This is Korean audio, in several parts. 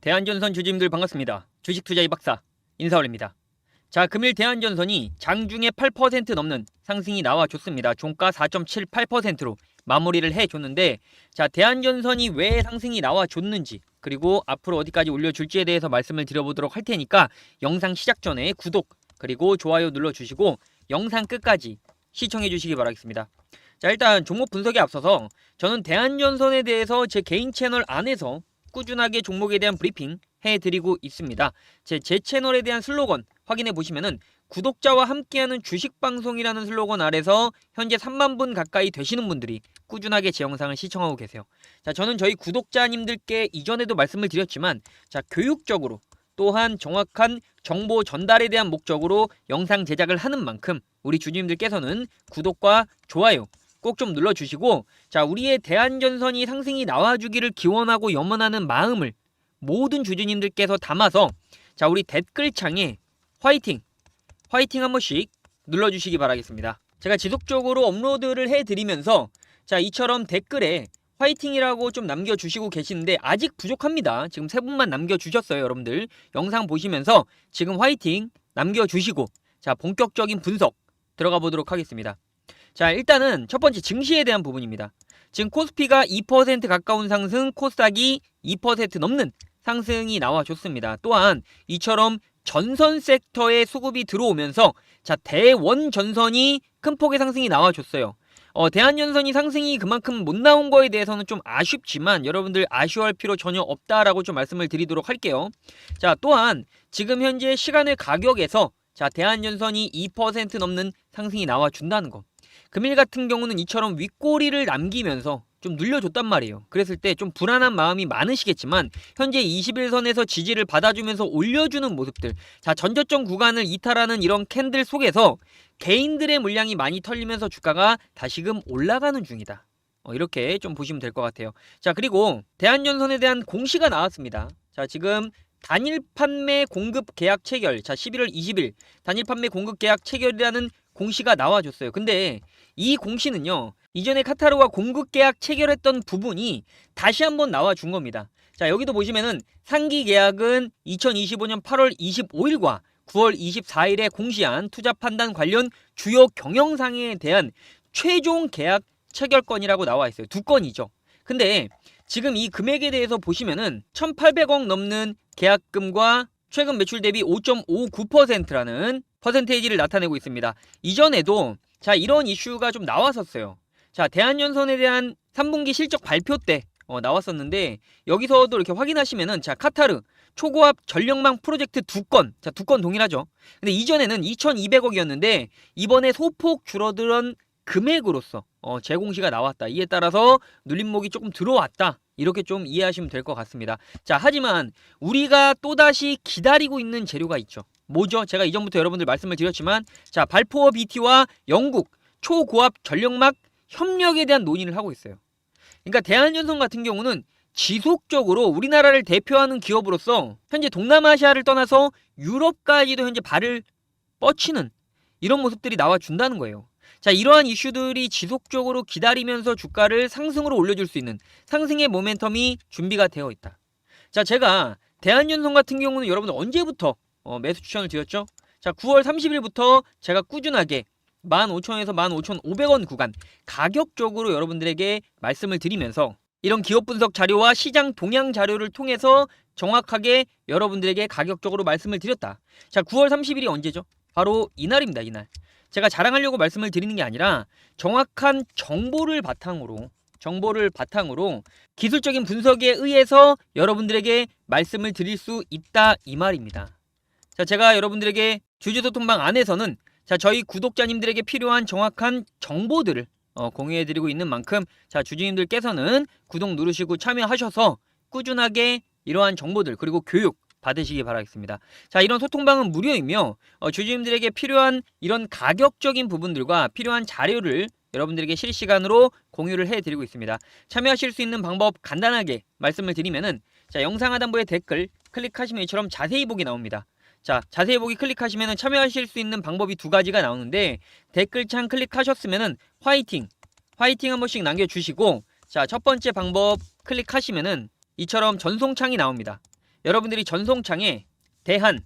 대한전선 주주님들 반갑습니다. 주식 투자의 박사 인사올입니다. 자, 금일 대한전선이 장중에 8% 넘는 상승이 나와줬습니다. 종가 4.78%로 마무리를 해줬는데, 자, 대한전선이 왜 상승이 나와줬는지, 그리고 앞으로 어디까지 올려줄지에 대해서 말씀을 드려보도록 할 테니까, 영상 시작 전에 구독, 그리고 좋아요 눌러주시고, 영상 끝까지 시청해 주시기 바라겠습니다. 자, 일단 종목 분석에 앞서서 저는 대한전선에 대해서 제 개인 채널 안에서 꾸준하게 종목에 대한 브리핑 해드리고 있습니다. 제, 제 채널에 대한 슬로건 확인해 보시면은 구독자와 함께하는 주식 방송이라는 슬로건 아래서 현재 3만 분 가까이 되시는 분들이 꾸준하게 제 영상을 시청하고 계세요. 자, 저는 저희 구독자님들께 이전에도 말씀을 드렸지만 자, 교육적으로 또한 정확한 정보 전달에 대한 목적으로 영상 제작을 하는 만큼 우리 주주님들께서는 구독과 좋아요 꼭 좀 눌러주시고 자 우리의 대한전선이 상승이 나와주기를 기원하고 염원하는 마음을 모든 주주님들께서 담아서 자 우리 댓글창에 화이팅 화이팅 한 번씩 눌러주시기 바라겠습니다. 제가 지속적으로 업로드를 해드리면서 자 이처럼 댓글에 화이팅이라고 좀 남겨주시고 계시는데 아직 부족합니다. 지금 세 분만 남겨주셨어요, 여러분들. 영상 보시면서 지금 화이팅 남겨주시고 자 본격적인 분석 들어가 보도록 하겠습니다. 자 일단은 첫 번째 증시에 대한 부분입니다. 지금 코스피가 2% 가까운 상승, 코스닥이 2% 넘는 상승이 나와줬습니다. 또한 이처럼 전선 섹터에 수급이 들어오면서 자 대원 전선이 큰 폭의 상승이 나와줬어요. 어, 대한연선이 상승이 그만큼 못 나온 거에 대해서는 좀 아쉽지만 여러분들 아쉬워할 필요 전혀 없다라고 좀 말씀을 드리도록 할게요. 자 또한 지금 현재 시간의 가격에서 자 대한연선이 2% 넘는 상승이 나와준다는 거. 금일 같은 경우는 이처럼 윗꼬리를 남기면서 좀 눌려줬단 말이에요. 그랬을 때 좀 불안한 마음이 많으시겠지만 현재 21선에서 지지를 받아주면서 올려주는 모습들 자 전저점 구간을 이탈하는 이런 캔들 속에서 개인들의 물량이 많이 털리면서 주가가 다시금 올라가는 중이다. 어, 이렇게 좀 보시면 될 것 같아요. 자 그리고 대한연선에 대한 공시가 나왔습니다. 자 지금 단일 판매 공급 계약 체결 자 11월 20일 단일 판매 공급 계약 체결이라는 공시가 나와줬어요. 근데 이 공시는요 이전에 카타르와 공급 계약 체결했던 부분이 다시 한번 나와준 겁니다. 자 여기도 보시면은 상기 계약은 2025년 8월 25일과 9월 24일에 공시한 투자 판단 관련 주요 경영상에 대한 최종 계약 체결건이라고 나와 있어요. 두 건이죠. 근데 지금 이 금액에 대해서 보시면은 1,800억 넘는 계약금과 최근 매출 대비 5.59%라는 퍼센테이지를 나타내고 있습니다. 이전에도 자 이런 이슈가 좀 나왔었어요. 자 대한연선에 대한 3분기 실적 발표 때 어, 나왔었는데 여기서도 이렇게 확인하시면은 자 카타르 초고압 전력망 프로젝트 두 건, 자 두 건 동일하죠. 근데 이전에는 2,200억이었는데 이번에 소폭 줄어든 금액으로서 어, 재공시가 나왔다. 이에 따라서 눌림목이 조금 들어왔다. 이렇게 좀 이해하시면 될 것 같습니다. 자, 하지만 우리가 또다시 기다리고 있는 재료가 있죠. 뭐죠? 제가 이전부터 여러분들 말씀을 드렸지만 자, 발포어 BT와 영국 초고압 전력막 협력에 대한 논의를 하고 있어요. 그러니까 대한연성 같은 경우는 지속적으로 우리나라를 대표하는 기업으로서 현재 동남아시아를 떠나서 유럽까지도 현재 발을 뻗치는 이런 모습들이 나와준다는 거예요. 자, 이러한 이슈들이 지속적으로 기다리면서 주가를 상승으로 올려줄 수 있는 상승의 모멘텀이 준비가 되어 있다. 자, 제가 대한연성 같은 경우는 여러분들 언제부터 어, 매수 추천을 드렸죠? 자, 9월 30일부터 제가 꾸준하게 15,000원에서 15,500원 구간 가격적으로 여러분들에게 말씀을 드리면서 이런 기업 분석 자료와 시장 동향 자료를 통해서 정확하게 여러분들에게 가격적으로 말씀을 드렸다. 자, 9월 30일이 언제죠? 바로 이날입니다, 이날. 제가 자랑하려고 말씀을 드리는 게 아니라 정확한 정보를 바탕으로 정보를 바탕으로 기술적인 분석에 의해서 여러분들에게 말씀을 드릴 수 있다 이 말입니다. 자, 제가 여러분들에게 주주소통방 안에서는 자, 저희 구독자님들에게 필요한 정확한 정보들을 어, 공유해 드리고 있는 만큼 자, 주주님들께서는 구독 누르시고 참여하셔서 꾸준하게 이러한 정보들 그리고 교육 받으시기 바라겠습니다. 자, 이런 소통방은 무료이며 어, 주주님들에게 필요한 이런 가격적인 부분들과 필요한 자료를 여러분들에게 실시간으로 공유를 해드리고 있습니다. 참여하실 수 있는 방법 간단하게 말씀을 드리면은 자, 영상 하단부에 댓글 클릭하시면 이처럼 자세히 보기 나옵니다. 자, 자세히 보기 클릭하시면 참여하실 수 있는 방법이 두 가지가 나오는데 댓글창 클릭하셨으면은 화이팅, 화이팅 한 번씩 남겨주시고 자, 첫 번째 방법 클릭하시면은 이처럼 전송창이 나옵니다. 여러분들이 전송창에 대한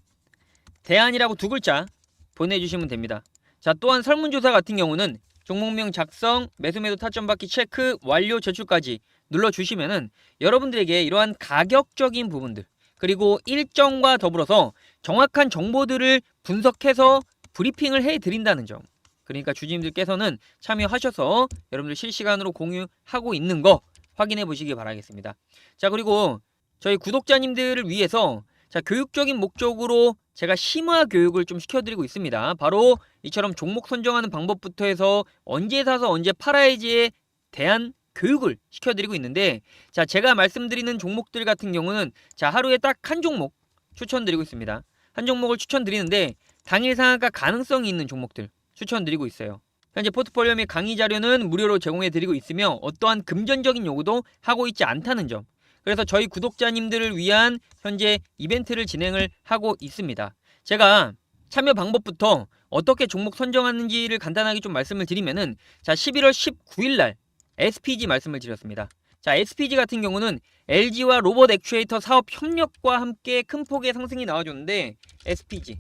대한이라고 두 글자 보내주시면 됩니다. 자 또한 설문조사 같은 경우는 종목명 작성, 매수매도 타점 받기 체크, 완료 제출까지 눌러주시면은 여러분들에게 이러한 가격적인 부분들 그리고 일정과 더불어서 정확한 정보들을 분석해서 브리핑을 해드린다는 점. 그러니까 주주님들께서는 참여하셔서 여러분들 실시간으로 공유하고 있는 거 확인해 보시기 바라겠습니다. 자 그리고 저희 구독자님들을 위해서 자 교육적인 목적으로 제가 심화 교육을 좀 시켜드리고 있습니다. 바로 이처럼 종목 선정하는 방법부터 해서 언제 사서 언제 팔아야지에 대한 교육을 시켜드리고 있는데 자 제가 말씀드리는 종목들 같은 경우는 자 하루에 딱 한 종목 추천드리고 있습니다. 한 종목을 추천드리는데 당일 상한가 가능성이 있는 종목들 추천드리고 있어요. 현재 포트폴리오 및 강의 자료는 무료로 제공해 드리고 있으며 어떠한 금전적인 요구도 하고 있지 않다는 점. 그래서 저희 구독자님들을 위한 현재 이벤트를 진행을 하고 있습니다. 제가 참여 방법부터 어떻게 종목 선정하는지를 간단하게 좀 말씀을 드리면은 자 11월 19일 날 SPG 말씀을 드렸습니다. 자 SPG 같은 경우는 LG와 로봇 액추에이터 사업 협력과 함께 큰 폭의 상승이 나와줬는데 SPG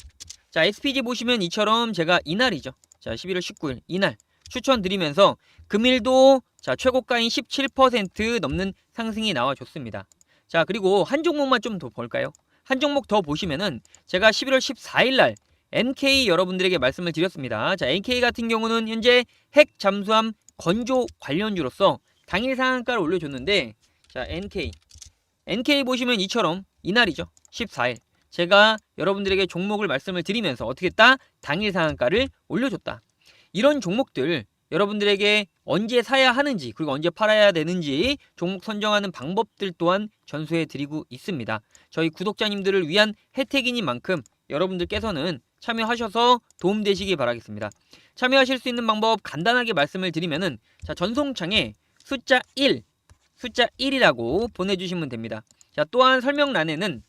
자 SPG 보시면 이처럼 제가 이날이죠. 자 11월 19일 이날 추천드리면서 금일도 자 최고가인 17% 넘는 상승이 나와줬습니다. 자 그리고 한 종목만 좀 더 볼까요? 한 종목 더 보시면은 제가 11월 14일 날 NK 여러분들에게 말씀을 드렸습니다. 자 NK 같은 경우는 현재 핵 잠수함 건조 관련주로서 당일 상한가를 올려줬는데 자 NK NK 보시면 이처럼 이날이죠 14일 제가 여러분들에게 종목을 말씀을 드리면서 어떻게 했다 당일 상한가를 올려줬다 이런 종목들 여러분들에게 언제 사야 하는지 그리고 언제 팔아야 되는지 종목 선정하는 방법들 또한 전수해 드리고 있습니다 저희 구독자님들을 위한 혜택이니만큼 여러분들께서는 참여하셔서 도움되시기 바라겠습니다 참여하실 수 있는 방법 간단하게 말씀을 드리면은 자 전송창에 숫자 1 숫자 1이라고 보내주시면 됩니다. 자 또한 설명란에는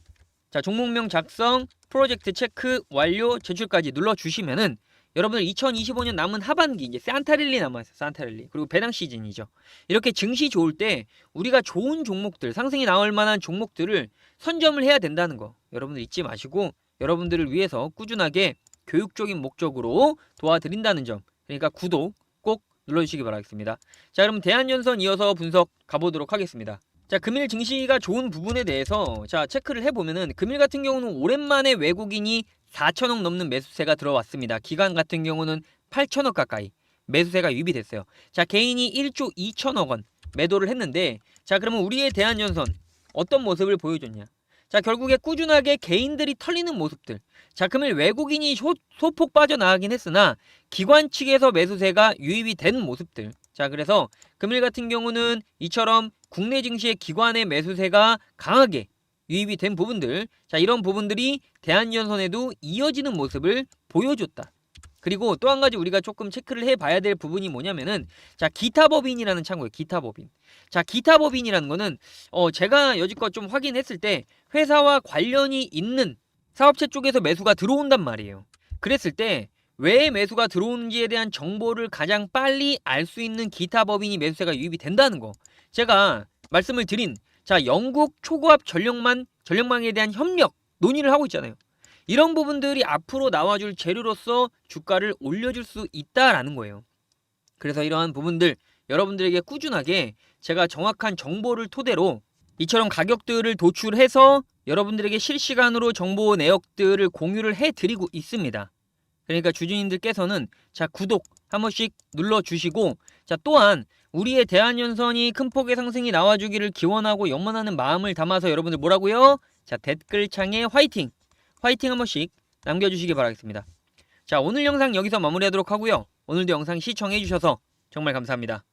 자 종목명 작성, 프로젝트 체크, 완료, 제출까지 눌러주시면은 여러분들 2025년 남은 하반기 이제 산타릴리 남아있어요. 산타릴리 그리고 배당 시즌이죠. 이렇게 증시 좋을 때 우리가 좋은 종목들 상승이 나올 만한 종목들을 선점을 해야 된다는 거 여러분들 잊지 마시고 여러분들을 위해서 꾸준하게 교육적인 목적으로 도와드린다는 점 그러니까 구독 꼭 눌러주시기 바라겠습니다. 자 그럼 대한연선 이어서 분석 가보도록 하겠습니다. 자 금일 증시가 좋은 부분에 대해서 자 체크를 해보면은 금일 같은 경우는 오랜만에 외국인이 4천억 넘는 매수세가 들어왔습니다. 기관 같은 경우는 8천억 가까이 매수세가 유입이 됐어요. 자 개인이 1조 2천억 원 매도를 했는데 자 그러면 우리의 대한연선 어떤 모습을 보여줬냐? 자 결국에 꾸준하게 개인들이 털리는 모습들. 자 금일 외국인이 소, 소폭 빠져나가긴 했으나 기관 측에서 매수세가 유입이 된 모습들. 자 그래서 금일 같은 경우는 이처럼 국내 증시의 기관의 매수세가 강하게 유입이 된 부분들. 자 이런 부분들이 대한연선에도 이어지는 모습을 보여줬다. 그리고 또 한 가지 우리가 조금 체크를 해봐야 될 부분이 뭐냐면은 자 기타법인이라는 창고에 기타법인. 자 기타법인이라는 거는 어 제가 여지껏 좀 확인했을 때 회사와 관련이 있는 사업체 쪽에서 매수가 들어온단 말이에요. 그랬을 때 왜 매수가 들어오는지에 대한 정보를 가장 빨리 알 수 있는 기타 법인이 매수세가 유입이 된다는 거. 제가 말씀을 드린 자 영국 초고압 전력망 전력망에 대한 협력 논의를 하고 있잖아요. 이런 부분들이 앞으로 나와줄 재료로서 주가를 올려줄 수 있다라는 거예요. 그래서 이러한 부분들 여러분들에게 꾸준하게 제가 정확한 정보를 토대로 이처럼 가격들을 도출해서 여러분들에게 실시간으로 정보 내역들을 공유를 해드리고 있습니다. 그러니까 주주님들께서는 자 구독 한 번씩 눌러주시고 자 또한 우리의 대한연선이 큰 폭의 상승이 나와주기를 기원하고 염원하는 마음을 담아서 여러분들 뭐라고요? 자 댓글창에 화이팅! 화이팅 한 번씩 남겨주시기 바라겠습니다. 자 오늘 영상 여기서 마무리하도록 하고요. 오늘도 영상 시청해주셔서 정말 감사합니다.